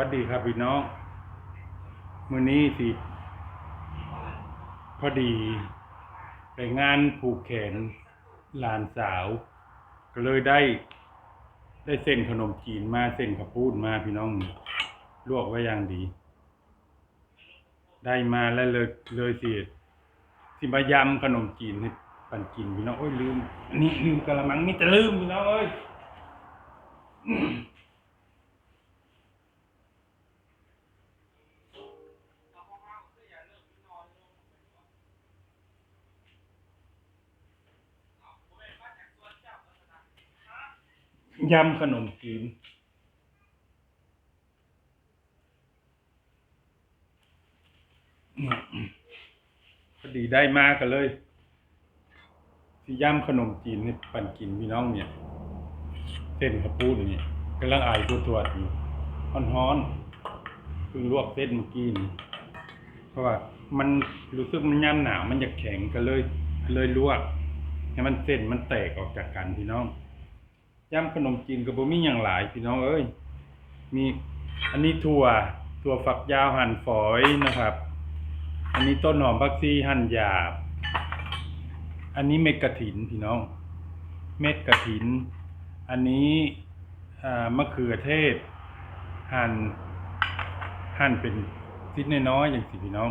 วัสดีครับพี่น้องมื้อนี้สิพอดีไปงานผูกแขนหลานสาว ก็เลยได้ ได้เส้นขนมจีนมาเส้นข้าวปุ้นมาพี่น้อง ลวกไว้อย่างดี ได้มาแล้วเลยเลยเสิสิมายำขนมจีนให้ปันกินพี่น้องโอ้ยลืม อันนี้ลืมกะละมังนี่จะลืมพี่น้องเอ้ย ยำขนมจีนพอดีได้มากกันเลยที่ย่ำขนมจีนให้ปันกินพี่น้องเนี่ยเส้นข้าวปุ้นเนี่ยกำลังอายตัวตัวๆอยู่ฮ้อนๆเพิ่งลวกเส้นเมื่อกี้นี่เพราะว่า มันรู้สึกมันย่ำหนาวมันจะแข็งก็เลย เลยลวกให้มันเส้นมันแตกออกจากกันพี่น้อง ย่ำขนมจีนกับบ่มีอย่างหลายพี่น้องเอ้ย มีอันนี้ถั่วถั่วฝักยาวหั่นฝอยนะครับ อันนี้ต้นหอมผักชีหั่นหยาบ อันนี้เม็ดกระถินพี่น้อง เม็ดกระถิน อันนี้มะเขือเทศ หั่นหั่นเป็นชิ้นน้อยๆอย่างสิพี่น้อง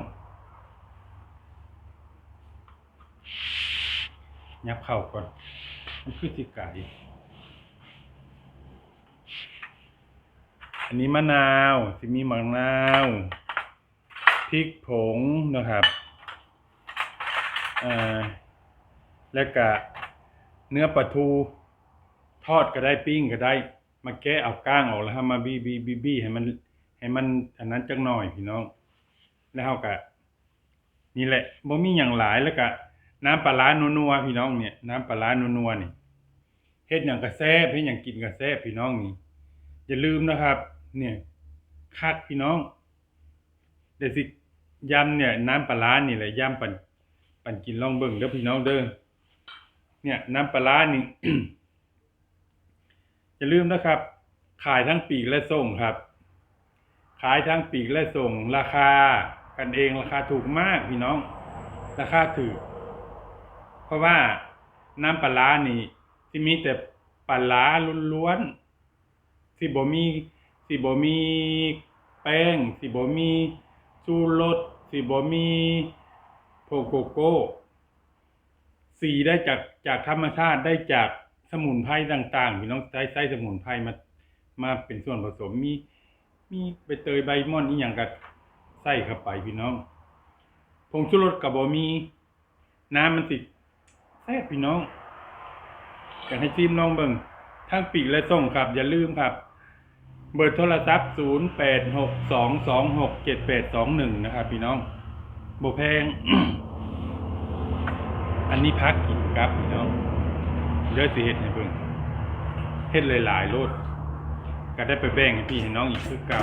ยับเข้าก่อนมันคือสิไก่ อันนี้มะนาวสิมีมะนาวพริกผงนะครับอ่าแล้วก็เนื้อปลาทูทอดก็ได้ปิ้งก็ได้ มาแกะเอาก้างออกแล้วทำมาบีบีบีบีให้มันให้มันอันนั้นจังหน่อยพี่น้อง แล้วเฮาก็นี่แหละบ่มีหยังหลายแล้วก็น้ำปลาร้านัวๆพี่น้องเนี่ยน้ำปลาร้านัวๆนี่เฮ็ดหยังก็แซ่บเฮ็ดหยังกินก็แซ่บพี่น้องนี่อย่าลืมนะครับ เนี่ยคักพี่น้องเดี๋ยวสิยำเนี่ย น้ำปลาร้านี่แหละยำปั่นปั่นกินลองเบิ่งเด้อพี่น้องเด้อเนี่ย น้ำปลาร้านี่อย่าลืมนะครับ ขายทั้งปีกและส่งครับ ขายทั้งปีกและส่ง ราคา กันเองราคาถูกมากพี่น้อง ราคาถูกเพราะว่าน้ำปลาร้านี่ที่มีแต่ปลาร้าล้วนๆสิบ่มี สิบ่มีแป้ง สิบ่มีชูรสสิบ่มีโพโกโก้ สีได้จากจากธรรมชาติได้จากสมุนไพรต่างๆพี่น้องใช้ใช้สมุนไพรมามาเป็นส่วนผสมมีมีใบเตยใบม่อนอีหยังก็ใส่เข้าไปพี่น้องผงชูรสก็บ่มี น้ำมันสิแซ่บพี่น้องอยากให้ชิมลองเบิ่งทั้งปีกและส่งครับ อย่าลืมครับ เบอร์โทรศัพท์ 0 8 6 2 2 6 7 8 2 1 นะครับ พี่น้องโบแพง อันนี้พักกินครับ พี่น้องเดี๋ยวสิเฮ็ดให้เบิ่งเฮ็ดหลายๆโลดก็ได้ไปแบ่งให้พี่ให้น้องอีกคือเก่า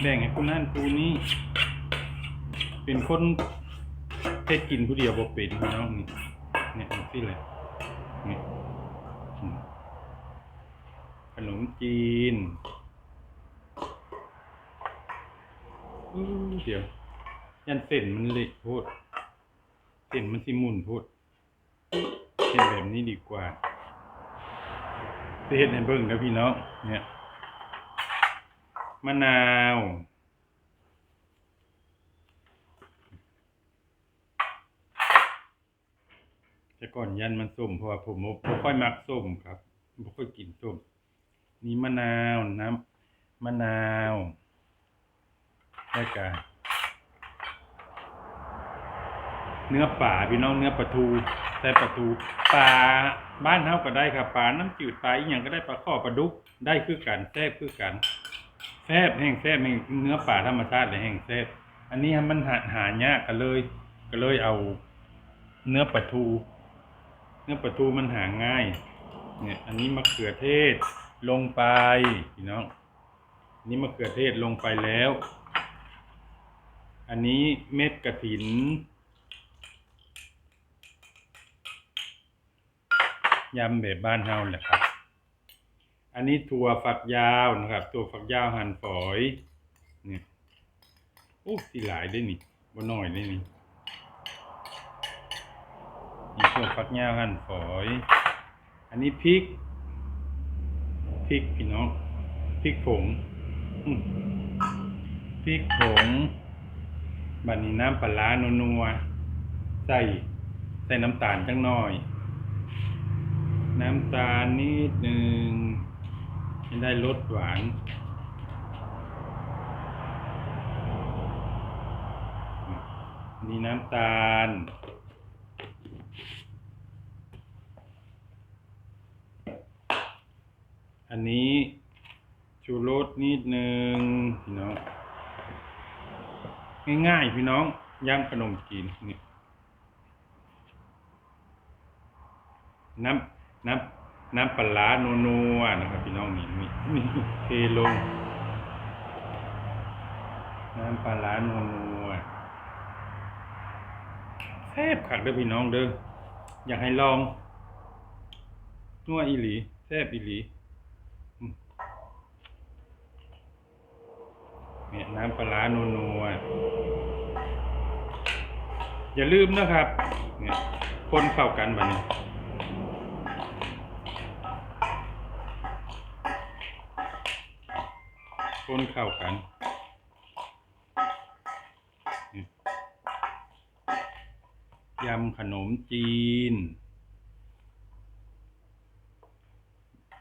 แบ่งให้ผู้นั้นผู้นี้เป็นคนเฮ็ดกินผู้เดียวบ่เป็นพี่น้องนี่เนี่ยจังซี่เลยนี่อืมข นมจีนเดี๋ยว ยันเส้นมันเละโพดเส้นมันสิมุนโพดเห็นแบบนี้ดีกว่าจะเห็นให้เบิ่งนะพี่น้องเนี่ยมะนาวแต่ก่อนยันมันส้มเพราะว่าผมบ่ค่อยมักส้มครับบ่ค่อยกินส้ม นี่มะนาวน้ำมะนาวแล้วก็เนื้อป่าพี่น้องเนื้อปลาทูใส่ปลาทูปลาบ้านเฮาก็ได้ครับปลาน้ำจืดปลาอีหยังก็ได้ปลาข้อปลาดุกได้คือกันแซ่บคือกันแซ่บแห้งแซ่บแห้งเนื้อป่าธรรมชาติเลยแห้งแซ่บอันนี้มันหาหายากก็เลย ก็เลยเอา เนื้อปลาทู เนื้อปลาทูมันหาง่าย เนี่ย อันนี้มะเขือเทศ ลงไปพี่น้องนนี้มะเขือเทศลงไปแล้ว อันนี้เม็ดกระถิน ยำแบบบ้านเฮาแหละครับ อันนี้ถั่วฝักยาวนะครับ ถั่วฝักยาวหั่นฝอยเนี่ยโอ้สีหลายได้นี่บ่น้อยได้นี่นี่ถั่วฝักยาวหั่นฝอย อันนี้พริก พริกพี่น้องพริกผงพริกผงบัดนี้น้ำปลาร้านัวใส่ใส่น้ำตาลจังหน่อย น้ำตาลนิดหนึ่งให้ได้รสหวานนี่น้ำตาล อันนี้ชูรสนิดหนึ่งพี่น้อง ง่ายๆพี่น้องย่างขนมจีนนี่น้ำน้ำน้ำปลาร้านัวๆนะครับ พี่น้องนี่นี่นี่เทลง น้ำปลาร้านัวๆแซ่บคักเด้อพี่น้องเด้ออยากให้ลองนัวอีหลีแซ่บอีหลีอืม เนี่ยน้ำปลาร้านัวอย่าลืมนะครับ เนี่ยคนเข้ากันแบบนี้คนเข้ากันยำขนมจีน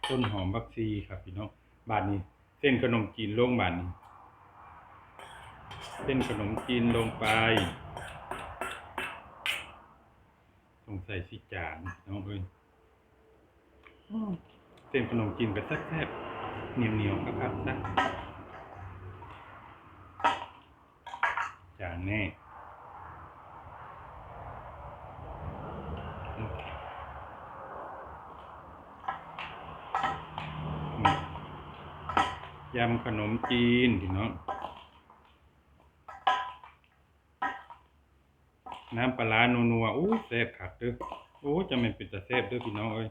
ต้นหอมบักซีครับพี่น้องบาทนี้ เส้นขนมจีนโล่งบาทนี้ เส้นขนมจีนลงไปสงสัยสิจานน้องเอ้ยอ้อเส้นขนมจีนก็แซ่บๆเหนียวๆครับๆซะจานแน่อืมอืมยำขนมจีนพี่น้อง น้ำปลานัวๆอู้แซ่บคักเด้อโอ้จะเป็นเป็นตาแซ่บเด้อพี่น้องเอ้ย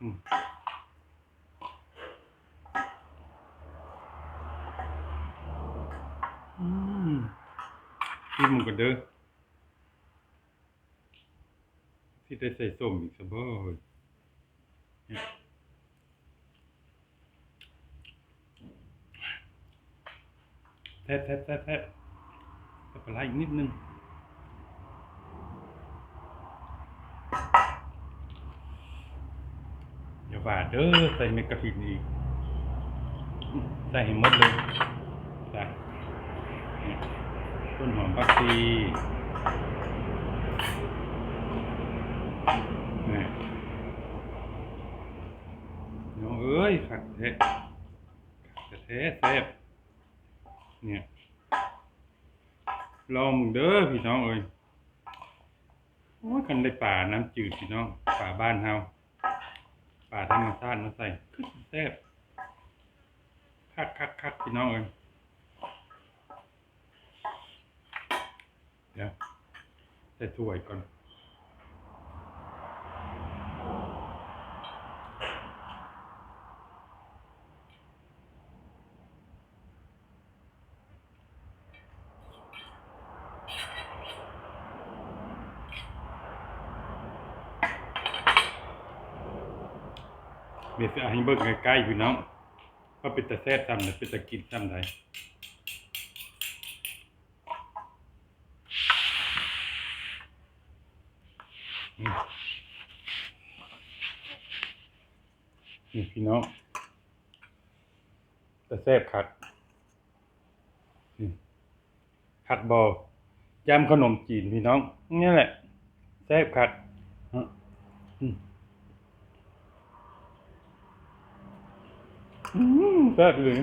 อืมอืมกินมันกันเด้อที่ ได้ใส่ส้มอีกสบ่เฮ้ยแทบแทบแทบแทบแต่ปลาร้าอีกนิดนึงอย่าว่าเด้อใส่เมกะถินอีกใส่ให้หมดเลยจ้ะต้นหอมผักชีนี่น้องเอ้ยขัด เทะขัดเทะแซ่บเนี่ยลองมึงเด้อพี่น้องเอ้ยโอ้ยกันได้ป่าน้ำจืดพี่น้อง ป่าบ้านเฮาป่าธรรมชาติมาใส่ขึ้นแซ่บคักคักคักพี่น้องเอ้ยเดี๋ยวใส่ถ้วยก่อน ดี๋ยวจะให้เบิ่งใกล้ๆพี่น้องว่าเป็นตะแซ่บซ้ำหรือเป็นตะกินซ้ำใดอืมนี่พี่น้องตะแซ่บคักนี่คักบอยำขนมจีนพี่น้องนี่แหละแซ่บคักฮะอืม อืม แซ่บเลย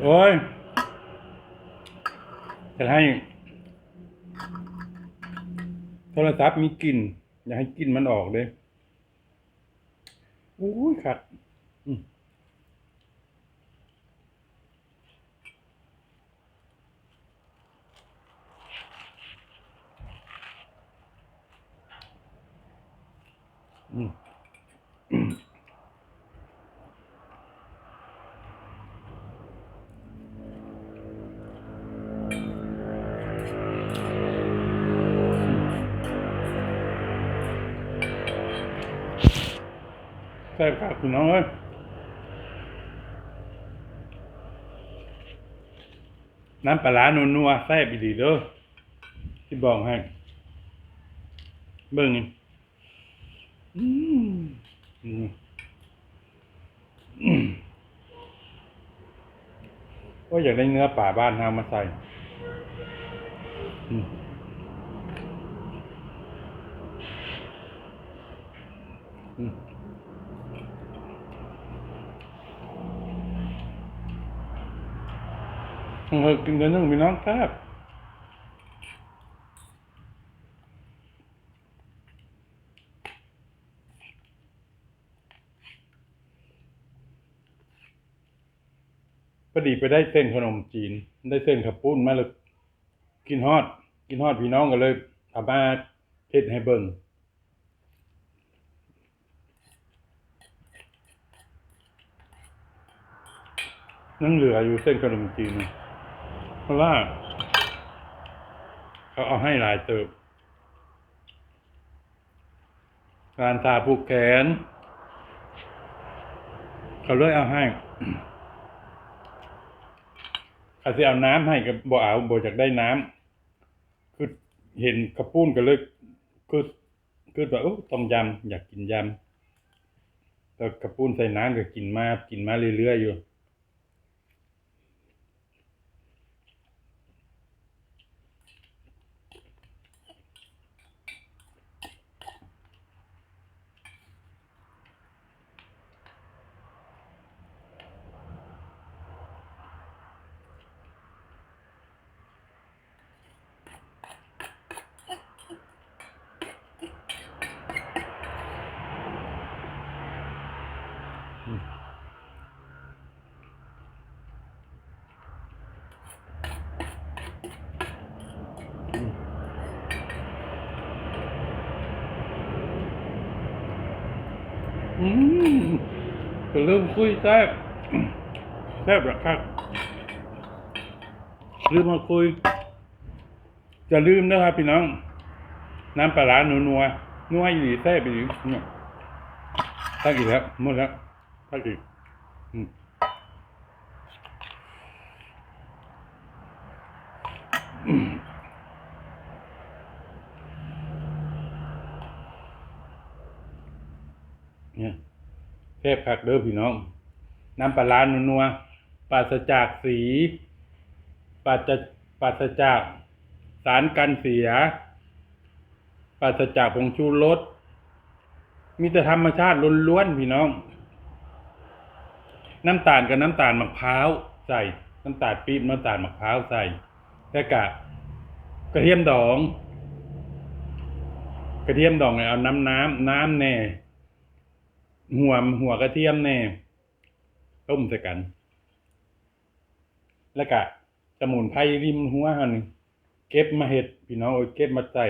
โอ้ยจะให้ โทรศัพท์มีกลิ่น อย่าให้กลิ่นมันออกเลยอุ้ยครับอืมอืม แซ่บครับคุณน้องเอ้ยน้ำปลาร้านัวๆแซ่บอีดีเด้อที่บอกให้ เบิ่งอืม อืมอืมก็อยากได้เนื้อป่าบ้านเฮามาใส่เออกินเดือนหนึ่งพี่น้องครับ ดีไปได้เส้นขนมจีน ได้เส้นขับปุ้นมาเลยกินฮอด กินฮอดพี่น้องกันเลยเอามาเทศให้เบิ่งนั่งเหลืออยู่เส้นขนมจีนเพราะว่าเขาเอาให้หลายเติบ การทาผูกแขน เขาเลยเอาให้ ขาสิเอาน้ำให้กับบ่เอาบ่อยากได้น้ำคือเห็นกระปุ้นก็เลยคือคือแบบโอ้ต้องยำอยากกินยำแล้วกระปุ้นใส่น้ำก็กินมากินมาเรื่อยๆอยู่ อืมเริ่มคุยแซ่บแซ่บอะครับลืมมาคุย จะลืมนะครับพี่น้อง น้ำปลาร้านัวนัวนัวอีหลีแซ่บอีหลีเนี่ยทักอีกแล้วหมดแล้วทักอีกอืมอืมเนี่ย แซ่บคักเด้อพี่น้อง น้ำปลาร้านัวๆปราศจากสีปราศปราศจากสารกันเสียปราศจากผงชูรสมีแต่ธรรมชาติล้วนๆพี่น้อง น้ำตาลกับน้ำตาลมะพร้าวใส่ น้ำตาลปี๊บน้ำตาลมะพร้าวใส่แล้วกะกระเทียมดอง กระเทียมดองเนี่ยเอาน้ำน้ำน้ำแน่ หัวหัวกระเทียมแน่ต้มใส่กัน แล้วก็สมุนไพรริมหัวหันเก็บมาเห็ดพี่น้องเอ้ยเก็บมาใส่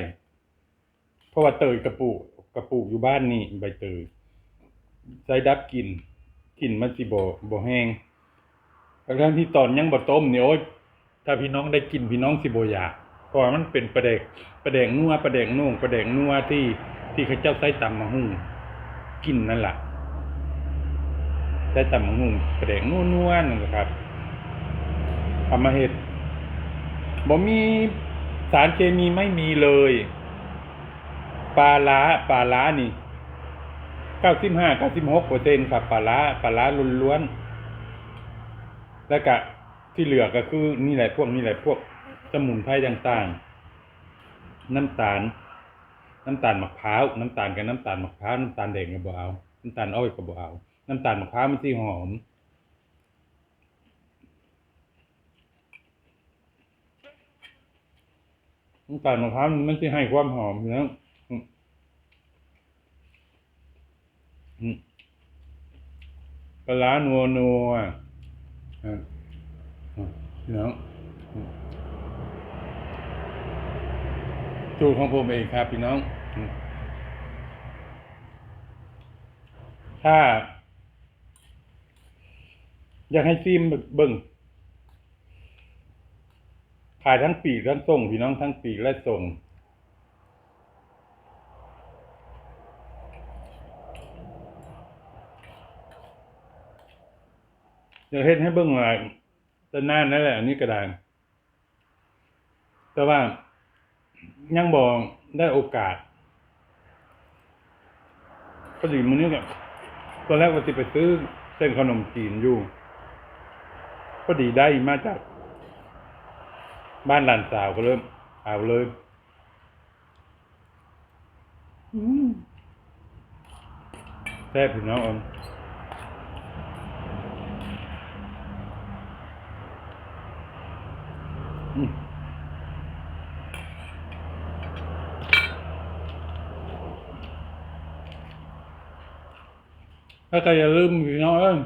เพราะว่าเตยกระปุกกระปุกอยู่บ้านนี่ใบเตยใส่ดับกลิ่นกลิ่นมันสิบ่บ่แห้งทั้งที่ตอนยังบ่ต้มเนี่ยโอ๊ยถ้าพี่น้องได้กินพี่น้องสิบ่อยากเพราะว่ามันเป็นประเด็กประเด็กนัวประเด็กนุ่งประเด็กนัวที่ที่เขาเจ้าใส่ตำมะฮุ่งกินนั่นแหละ ได้ตำมะฮุ่งประเดกนัวนัวๆนั่นะครับเอามาเห็ดบ่มีสารเคมีไม่มีเลยปลาล้าปลาล้านี่เก้าสิบห้าเก้าสิบหกเปอร์เซ็นครับปลาล้าปลาล้าล้วนๆแล้วก็ที่เหลือก็คือนี่แหละพวกนี่แหละพวกสมุนไพรต่างๆ น้ำตาล น้ำตาลมะพร้าว น้ำตาลกับน้ำตาลมะพร้าว น้ำตาลแดงกับบ่เอา น้ำตาลอ้อยกับบ่เอา น้ำตาลมะพร้าวมันที่หอม น้ำตาลมะพร้าวมันที่ให้ความหอมนะอืมอืมปลาร้านัวนัวอะอะพี่น้องสูตรของผมเองครับพี่น้อง ถ้า อยากให้ซีมเบิ่งขายทั้งปีกทั้งส่งพี่น้องทั้งปีกและส่ง อยากเฮ็ดให้เบิ่งว่าแต่นานนั่นแหละอันนี้ก็ได้แต่ว่ายังบ่ได้โอกาสพอดีมือนี้เนี่ยตอนแรกว่าสิไปซื้อเส้นขนมจีนอยู่ พอดีได้มาจาก บ้านหลานสาวก็เริ่ม เอาเลยแซ่บพี่น้องอมอืมถ้าใครอย่าลืมพี่น้องเอ้ย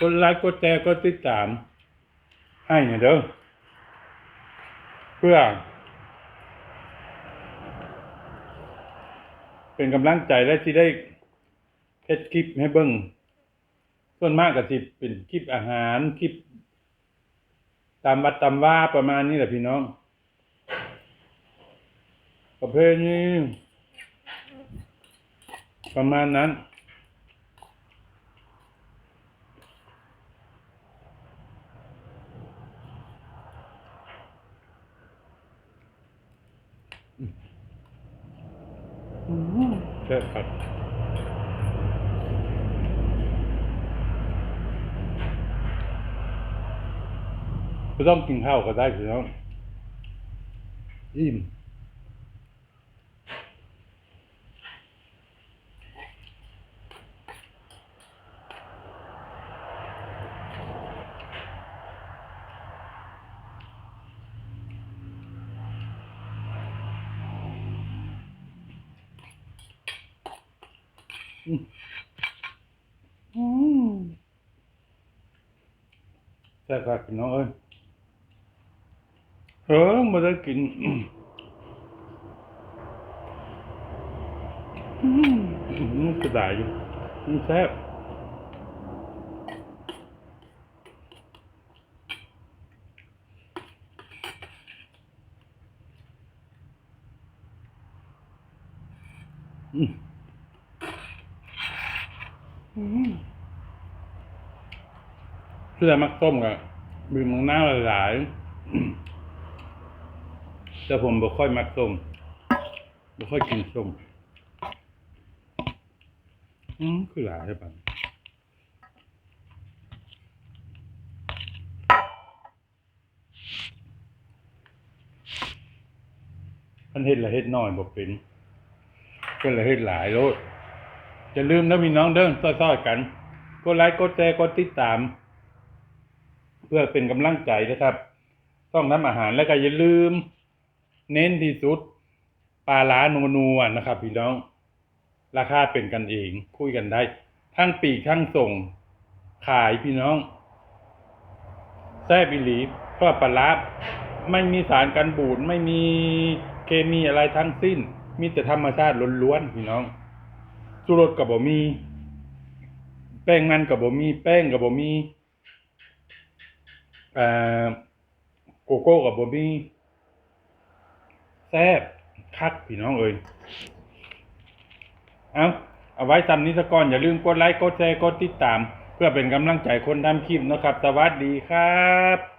กดไลค์กดแชร์กดติดตาม ให้หน่อยเด้อเพื่อ เป็นกำลังใจและที่ได้เฮ็ดคลิปให้เบิ่งส่วนมากก็สิเป็นคลิปอาหารคลิป ตามวัดตามว่าประมาณนี้แหละพี่น้อง ประเภทนี้ประมาณนั้น ใช่ครับไม่ต้องกินข้าวก็ได้สิน้องอิ่มอืม ใช่ครับพี่น้องเอ้ยเออมาได้กินอืมอืมกระดาษอยู่อืมแซ่บอืมอืม เสื้อมักต้มกับบีมังน้าหลายแต่ผมบ่ค่อยมักส้มบ่ค่อยกินส้มอืมคือหลายใช่ปะมันเฮ็ดละเฮ็ดน้อยบ่เป็นเพิ่นละเฮ็ดหลายโลดจะลืมนะพี่น้องเด้อซ้อยๆกัน กดไลค์กดแชร์กดติดตาม เพื่อเป็นกำลังใจนะครับ ต้องทำอาหารแล้วก็อย่าลืม เน้นที่สุดปลาล้านัวนัวๆนะครับพี่น้อง ราคาเป็นกันเอง คุยกันได้ ทั้งปีกทั้งส่ง ขายพี่น้องแซ่บอิหลีเพราะปลาร้าไม่มีสารกันบูดไม่มีเคมีอะไรทั้งสิ้น มีแต่ธรรมชาติล้วนๆพี่น้องสุรสกับบ่มี แป้งมันกับบ่มี แป้งกับบ่มีเอ่อ โกโก้กับบอบี้แซ่บคักพี่น้องเอ้ยเอาเอาไว้ทำนี้สก่อน อย่าลืมกดไลค์ กดแชร์ กดติดตาม เพื่อเป็นกำลังใจคนทำคลิปนะครับ สวัสดีครับ